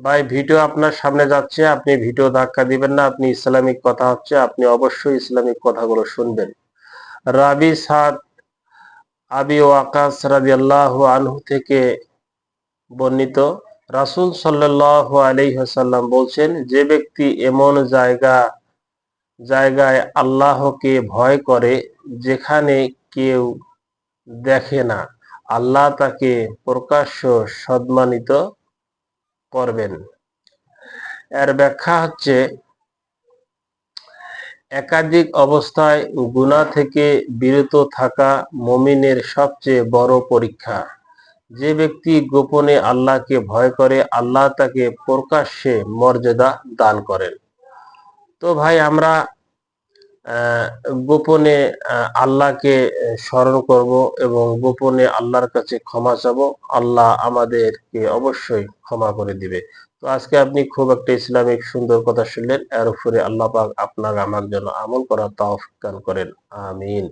ভাই, ভিডিও আপনার সামনে যাচ্ছে, আপনি ভিডিও ধাক্কা দিবেন না, আপনি ইসলামিক কথা হচ্ছে, আপনি অবশ্যই ইসলামিক কথাগুলো শুনবেন। রাবি সাদ আবি ওয়াকাস আল্লাহ আনহু থেকে বর্ণিত, রাসূল সাল্লাল্লাহু আলাইহি ওয়াসাল্লাম বলছেন, যে ব্যক্তি এমন জায়গা, জায়গায় আল্লাহকে ভয় করে, যেখানে কেউ দেখে না, আল্লাহ তাকে প্রকাশ্য সম্মানিত করবেন। এর ব্যাখ্যা হচ্ছে, একাধিক অবস্থায় গুণা থেকে বিরত থাকা মমিনের সবচেয়ে বড় পরীক্ষা। যে ব্যক্তি গোপনে আল্লাহকে ভয় করে, আল্লাহ তাকে প্রকাশ্যে মর্যাদা দান করেন। তো ভাই, আমরা গোপনে আল্লাহকে স্মরণ করব এবং গোপনে আল্লাহর কাছে ক্ষমা চাবো। আল্লাহ আমাদেরকে অবশ্যই ক্ষমা করে দিবে। তো আজকে আপনি খুব একটা ইসলামিক সুন্দর কথা শুনলেন। এর উপরে আল্লাহ পাক আপনার আমার জন্য আমল করা তাওফিক দান করেন। আমিন।